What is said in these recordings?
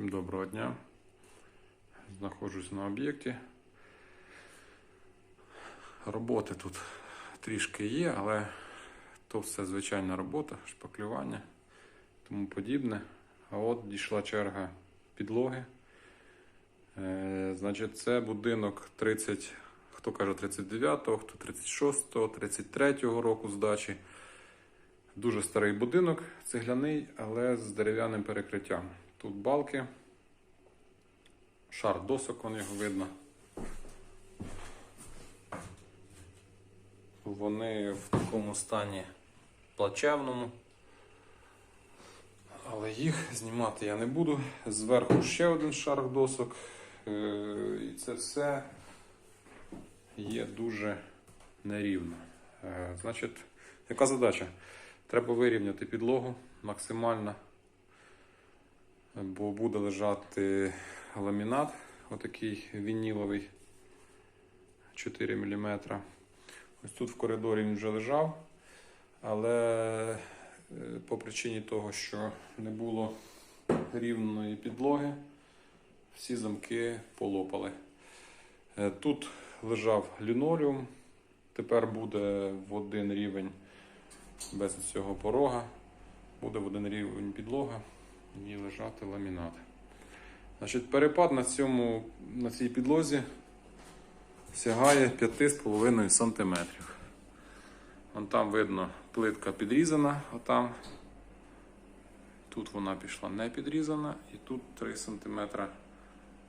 Всім доброго дня. Знаходжусь на об'єкті. Роботи тут трішки є, але то все звичайна робота, шпаклювання, тому подібне. А от дійшла черга підлоги. Е, значить, це будинок 30, хто каже 39-го, хто 36-го, 33-го року здачі. Дуже старий будинок, цегляний, але з дерев'яним перекриттям. Тут балки, шар досок, вон його видно. Вони в такому стані плачевному. Але їх знімати я не буду. Зверху ще один шар досок. Е, І це все є дуже нерівно. Е, Значить, яка задача? Треба вирівняти підлогу максимально, бо буде лежати ламінат, отакий вініловий 4 мм. Ось тут в коридорі він вже лежав, але е, по причині того, що не було рівної підлоги, всі замки полопали. Е, Тут лежав лінолеум, тепер буде в один рівень без цього порога. Буде в один рівень підлога і лежати ламінат. Значить, перепад на, цьому, на цій підлозі сягає 5,5 см. Вон там видно, плитка підрізана, отам. Тут вона пішла не підрізана, і тут 3 см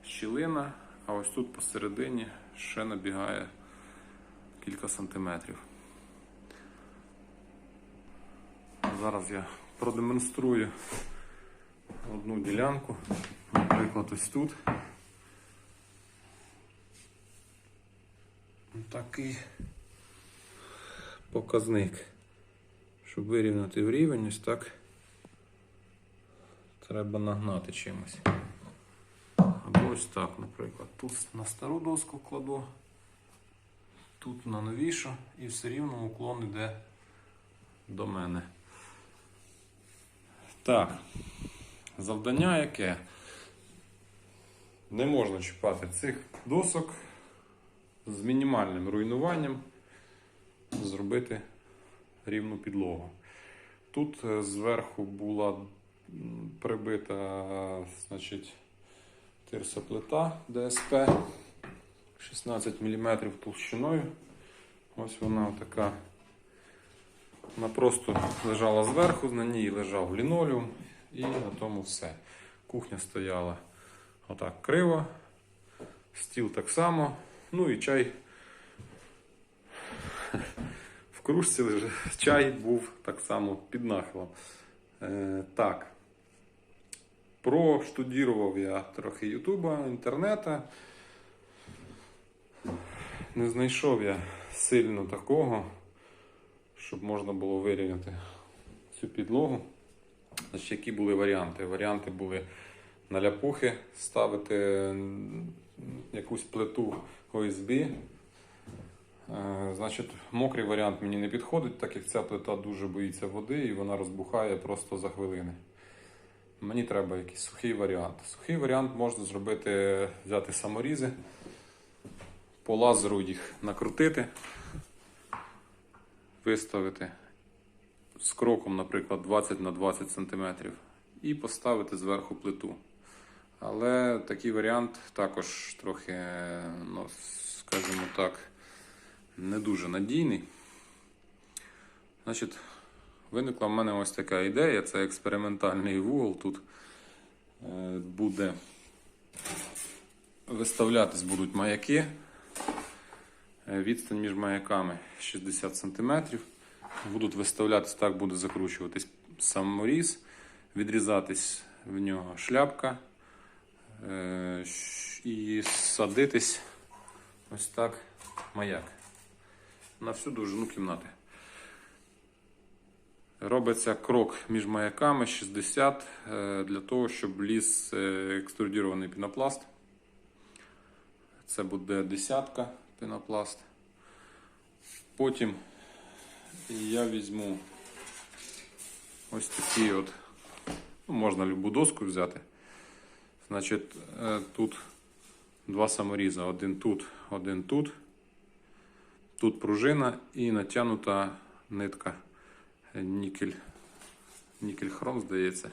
щілина, а ось тут посередині ще набігає кілька сантиметрів. Зараз я продемонструю одну ділянку. Наприклад, ось тут. Такий показник. Щоб вирівняти в рівень, ось так треба нагнати чимось. Або ось так, наприклад. Тут на стару доску кладу, тут на новішу і все рівно уклон йде до мене. Так, завдання яке? Не можна чіпати цих досок з мінімальним руйнуванням, зробити рівну підлогу. Тут е, зверху була прибита значить, тирсоплита ДСП 16 мм толщиною. Ось вона така. Вона просто лежала зверху, на ній лежав лінолеум і на тому все. Кухня стояла отак криво, стіл так само, ну і чай. В кружці чай був так само під нахилом. Е, так. Проштудірував я трохи Ютуба, інтернета. Не знайшов я сильно такого щоб можна було вирівняти цю підлогу. Значить, які були варіанти? Варіанти були на ляпухи ставити якусь плиту ОСБ. Е, Значить, мокрий варіант мені не підходить, так як ця плита дуже боїться води і вона розбухає просто за хвилини. Мені треба якийсь сухий варіант. Сухий варіант можна зробити, взяти саморізи, по лазеру їх накрутити виставити з кроком, наприклад, 20 на 20 см і поставити зверху плиту. Але такий варіант також трохи, ну, скажімо так, не дуже надійний. Значить, виникла в мене ось така ідея, це експериментальний вугол. Тут е, буде виставлятись будуть маяки. Е, Відстань між маяками 60 см. Будуть виставлятися, так буде закручуватись саморіз, відрізатись в нього шляпка е, і садитись ось так маяк на всю довжину кімнати. Робиться крок між маяками 60 е, для того, щоб ліз е, екструдірований пінопласт. Це буде десятка пінопласт. Потім я візьму ось такий от, ну, можна любу доску взяти. Значить, е, тут два саморіза. Один тут, один тут. Тут пружина і натягнута нитка. Е, Нікель. Нікель хром, здається.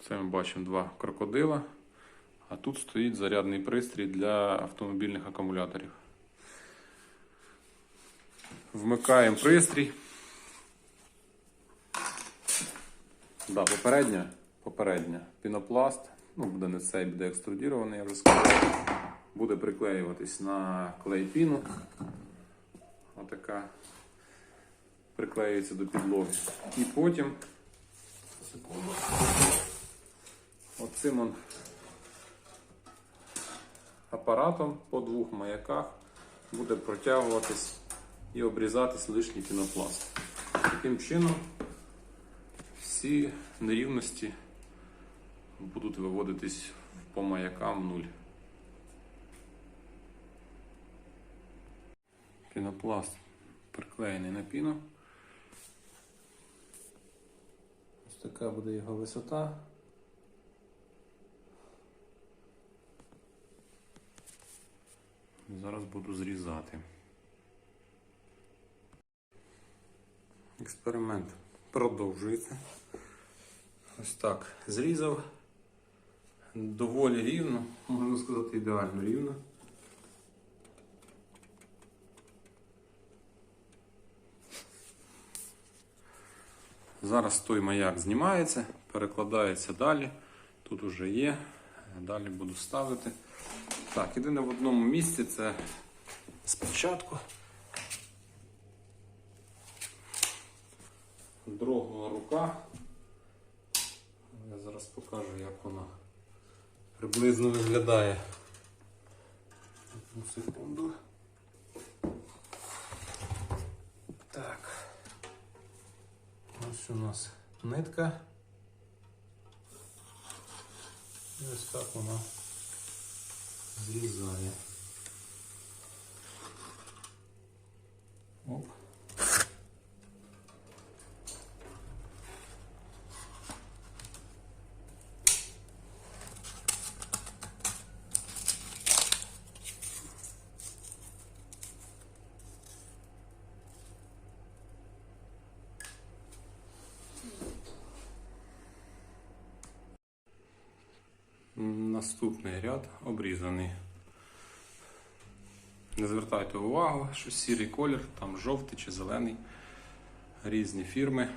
Це ми бачимо два крокодила. А тут стоїть зарядний пристрій для автомобільних акумуляторів. Вмикаємо пристрій. Да, попередня, попередня пінопласт. Ну, буде не цей, буде екструдірований, я вже сказав. Буде приклеюватись на клей піну. Отака приклеюється до підлоги. І потім секунду. Оцим он апаратом по двох маяках буде протягуватись і обрізатись лишній пінопласт. Таким чином всі нерівності будуть виводитись по маякам в нуль. Пінопласт приклеєний на піну. Ось така буде його висота. Зараз буду зрізати. Експеримент продовжується. Ось так зрізав. Доволі рівно, можна сказати, ідеально рівно. Зараз той маяк знімається, перекладається далі. Тут уже є. Далі буду ставити. Так, єдине в одному місці це спочатку. Дрогнула рука. Я зараз покажу, як вона приблизно виглядає. Одну секунду. Так. Ось у нас нитка. І ось так вона зрізає. Оп. Наступний ряд обрізаний. Не звертайте увагу, що сірий колір, там жовтий чи зелений, різні фірми.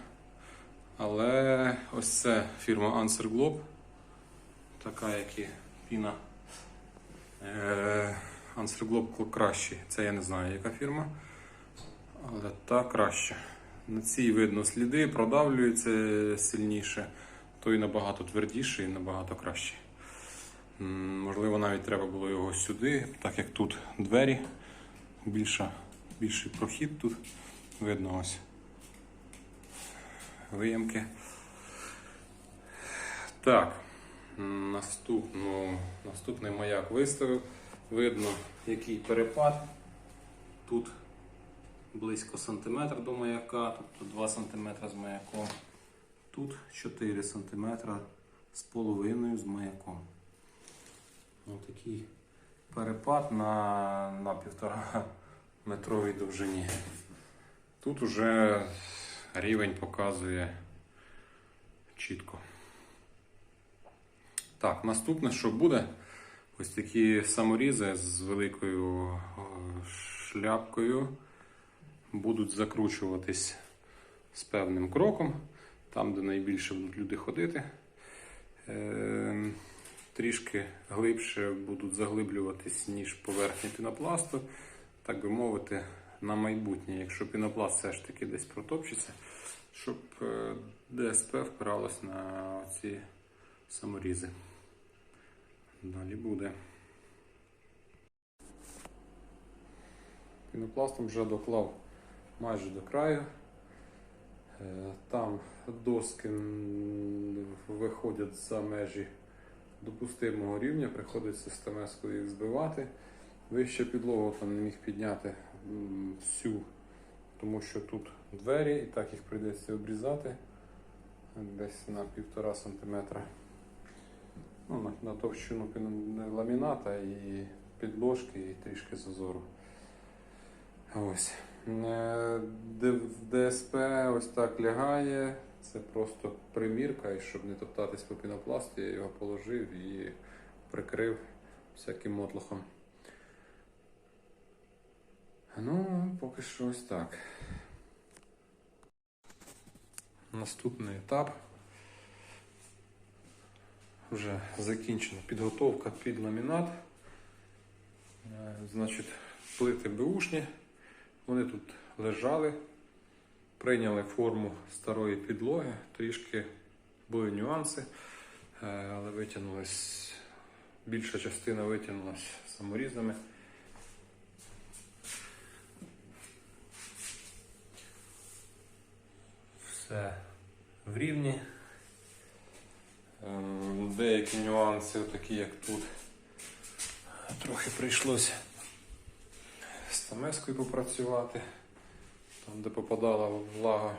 Але ось це фірма Answer Globe, така як і піна. Е, Answer Globe краще. Це я не знаю, яка фірма. Але та краще. На цій видно сліди, продавлюється сильніше, той набагато твердіший і набагато кращий. Можливо, навіть треба було його сюди, так як тут двері, більша, більший прохід тут. Видно ось виямки. Так, наступну, наступний маяк виставив. Видно, який перепад. Тут близько сантиметра до маяка, тобто 2 сантиметра з маяком. Тут 4 сантиметра з половиною з маяком. Ось такий перепад на, на півтора метровій довжині. Тут уже рівень показує чітко. Так, наступне, що буде, ось такі саморізи з великою шляпкою будуть закручуватись з певним кроком, там, де найбільше будуть люди ходити. Трішки глибше будуть заглиблюватись, ніж поверхня пінопласту, так би мовити, на майбутнє, якщо пінопласт все ж таки десь протопчеться, щоб е, ДСП впиралось на ці саморізи. Далі буде. Пінопластом вже доклав майже до краю. Е, Там доски виходять за межі допустимого рівня, приходиться стамескою їх збивати. Вище підлогу там не міг підняти всю, тому що тут двері і так їх прийдеться обрізати. десь на півтора сантиметра. Ну, на, на товщину ламіната і підложки, і трішки зазору. Ось. Е, в ДСП ось так лягає. Це просто примірка, і щоб не топтатись по пінопласту, я його положив і прикрив всяким мотлохом. Ну, поки що ось так. Наступний етап. Вже закінчена підготовка під ламінат. Е, Значить, плити беушні. Вони тут лежали, прийняли форму старої підлоги, трішки були нюанси, е, але витягнулась, більша частина витягнулась саморізами. Все в рівні. Ем, Деякі нюанси, такі як тут, трохи прийшлося з тамескою попрацювати, там де попадала влага.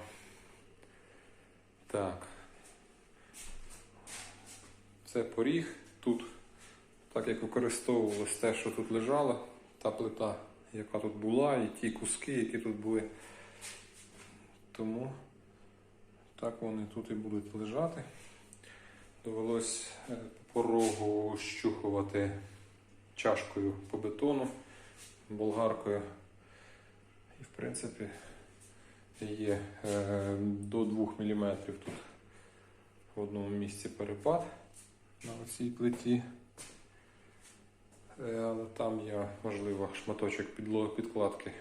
Так. Це поріг. Тут, так як використовувалось те, що тут лежало, та плита, яка тут була, і ті куски, які тут були. Тому так вони тут і будуть лежати. Довелось е, по порогу щухувати чашкою по бетону, болгаркою. І в принципі є е, до 2 мм тут в одному місці перепад на оцій плиті. Е, Але там я, можливо, шматочок підкладки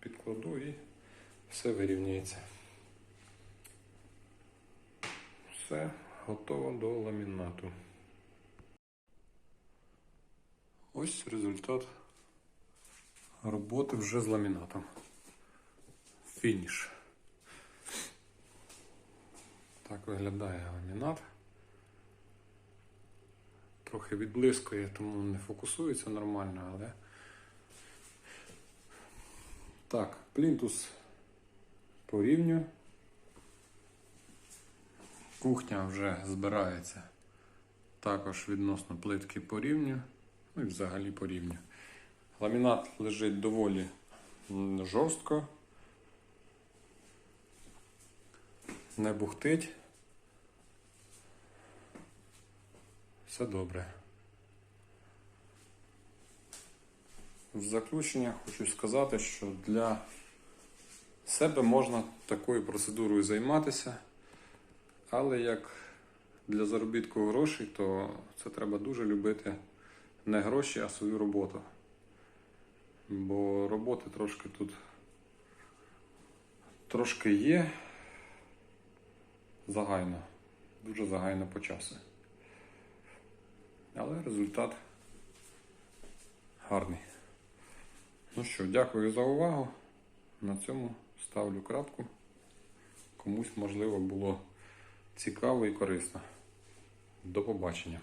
підкладу і все вирівняється. Все готово до ламінату. Ось результат роботи вже з ламінатом. Фініш. Так виглядає ламінат. Трохи відблискує, тому не фокусується нормально, але. Так, плінтус порівнюю. Кухня вже збирається також відносно плитки по рівню, ну і взагалі по рівню. Ламінат лежить доволі жорстко, не бухтить. Все добре. В заключення хочу сказати, що для себе можна такою процедурою займатися. Але як для заробітку грошей, то це треба дуже любити не гроші, а свою роботу. Бо роботи трошки тут трошки є загайно, дуже загайно по часу. Але результат гарний. Ну що, дякую за увагу. На цьому ставлю крапку. Комусь можливо було цікаво і корисно. До побачення.